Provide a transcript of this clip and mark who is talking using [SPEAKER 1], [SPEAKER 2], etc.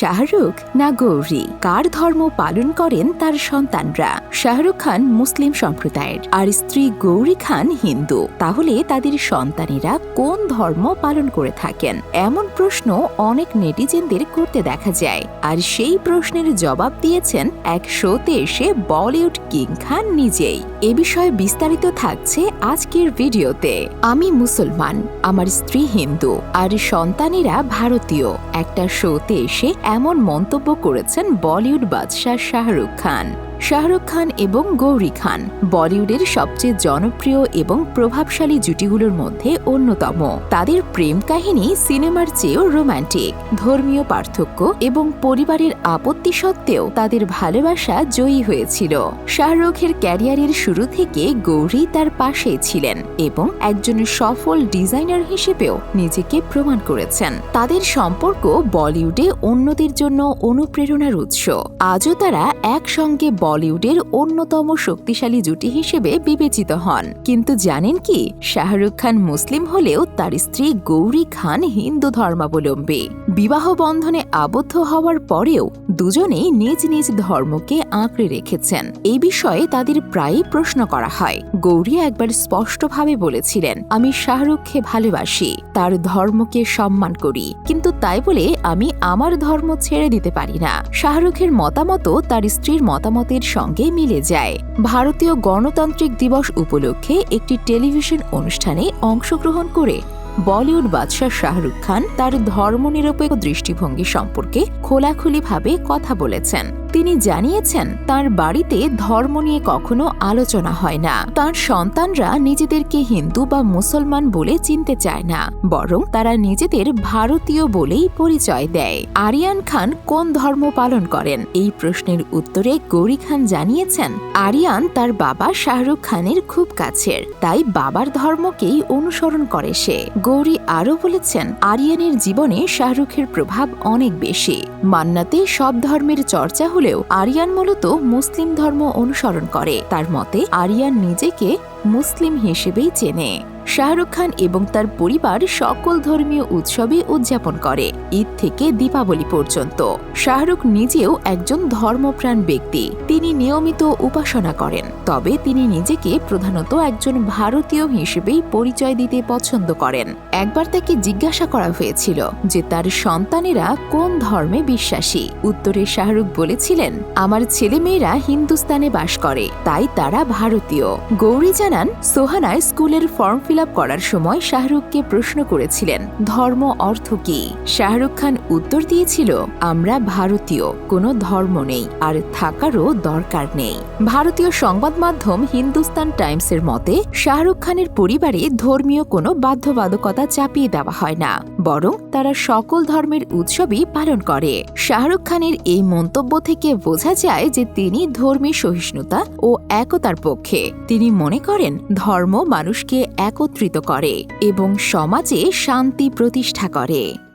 [SPEAKER 1] শাহরুখ না গৌরী? কার ধর্ম পালন করেন তার সন্তানরা? শাহরুখ খান মুসলিম সম্প্রদায়ের, আর স্ত্রী গৌরী খান হিন্দু। তাহলে তাদের সন্তানেরা কোন ধর্ম পালন করে থাকেন? এমন প্রশ্ন অনেক নেটিজেনদের করতে দেখা যায়। আর সেই প্রশ্নের জবাব দিয়েছেন এক শোতে এসে বলিউড কিং খান নিজেই। এ বিষয়ে বিস্তারিত থাকছে আজকের ভিডিওতে। আমি মুসলমান, আমার স্ত্রী হিন্দু, আর সন্তানেরা ভারতীয়। একটা শোতে এসে এমন মন্তব্য করেছেন বলিউড বাদশাহ শাহরুখ খান। শাহরুখ খান এবং গৌরী খান, বলিউডের সবচেয়ে জনপ্রিয় এবং প্রভাবশালী জুটিগুলোর মধ্যে অন্যতম। তাদের প্রেম কাহিনী সিনেমার চেয়েও রোমান্টিক, ধর্মীয় পার্থক্য এবং পরিবারের আপত্তি সত্ত্বেও তাদের ভালোবাসা জয়ী হয়েছিল। শাহরুখের ক্যারিয়ারের শুরু থেকে গৌরী তার পাশে ছিলেন এবং একজন সফল ডিজাইনার হিসেবেও নিজেকে প্রমাণ করেছেন। তাদের সম্পর্ক বলিউডে অন্যদের জন্য অনুপ্রেরণার উৎস। আজও তারা একসঙ্গে বলিউডের অন্যতম শক্তিশালী জুটি হিসেবে বিবেচিত হন। কিন্তু জানেন কি? শাহরুখ খান মুসলিম হলেও তার স্ত্রী গৌরী খান হিন্দু ধর্মাবলম্বী। বিবাহ বন্ধনে আবদ্ধ হওয়ার পরেও দুজনেই নিজ নিজ ধর্মকে আঁকড়ে রেখেছেন। এই বিষয়ে তাদের প্রায়ই প্রশ্ন করা হয়। গৌরী একবার স্পষ্টভাবে বলেছিলেন, আমি শাহরুখকে ভালোবাসি, তার ধর্মকে সম্মান করি, কিন্তু তাই বলে আমি আমার ধর্ম ছেড়ে দিতে পারি না। শাহরুখের মতামতও তার স্ত্রীর মতামতের সঙ্গে মিলে যায়। ভারতীয় গণতান্ত্রিক দিবস উপলক্ষে একটি টেলিভিশন অনুষ্ঠানে অংশগ্রহণ করে বলিউড বাদশাহ শাহরুখ খান তার ধর্মনিরপেক্ষ দৃষ্টিভঙ্গি সম্পর্কে খোলাখুলিভাবে কথা বলেছেন। তিনি জানিয়েছেন, তার বাড়িতে ধর্ম নিয়ে কখনো আলোচনা হয় না। তার সন্তানরা নিজেদেরকে হিন্দু বা মুসলমান বলে চিনতে চায় না, বরং তারা নিজেদের ভারতীয় বলেই পরিচয় দেয়। আরিয়ান খান কোন ধর্ম পালন করেন? এই প্রশ্নের উত্তরে গৌরী খান জানিয়েছেন, আরিয়ান তার বাবা শাহরুখ খানের খুব কাছের, তাই বাবার ধর্মকেই অনুসরণ করে সে। গৌরী আরও বলেছেন, আরিয়ানের জীবনে শাহরুখের প্রভাব অনেক বেশি। মান্নাতে সব ধর্মের চর্চা হলেও আরিয়ান মূলত মুসলিম ধর্ম অনুসরণ করে। তার মতে আরিয়ান নিজেকে মুসলিম হিসেবেই চেনে। শাহরুখ খান এবং তার পরিবার সকল ধর্মীয় উৎসবে উদযাপন করে, ঈদ থেকে দীপাবলি পর্যন্ত। শাহরুখ নিজেও একজন ধর্মপ্রাণ ব্যক্তি। তিনি নিয়মিত উপাসনা করেন, তবে তিনি নিজেকে প্রধানত একজন ভারতীয় হিসেবেই পরিচয় দিতে পছন্দ করেন। একবার তাকে জিজ্ঞাসা করা হয়েছিল যে তার সন্তানেরা কোন ধর্মে বিশ্বাসী। উত্তরে শাহরুখ বলেছিলেন, আমার ছেলেমেয়েরা হিন্দুস্তানে বাস করে, তাই তারা ভারতীয়। গৌরী জানান, সোহানায় স্কুলের ফর্ম ফিল করার সময় শাহরুখকে প্রশ্ন করেছিলেন, ধর্ম অর্থ কি? শাহরুখ খান উত্তর দিয়েছিল, আমরা ভারতীয়, কোনো ধর্ম নেই, আর থাকারও দরকার নেই। ভারতীয় সংবাদ মাধ্যম হিন্দুস্তান টাইমসের মতে, শাহরুখ খানের পরিবারে ধর্মীয় কোনো বাধ্যবাধকতা চাপিয়ে দেওয়া হয় না। বরং তারা সকল ধর্মের উৎসবই পালন করে। শাহরুখ খানের এই মন্তব্য থেকে বোঝা যায় যে তিনি ধর্মী সহিষ্ণুতা ও একতার পক্ষে। তিনি মনে করেন ধর্ম মানুষকে একত্রিত করে এবং সমাজে শান্তি প্রতিষ্ঠা করে।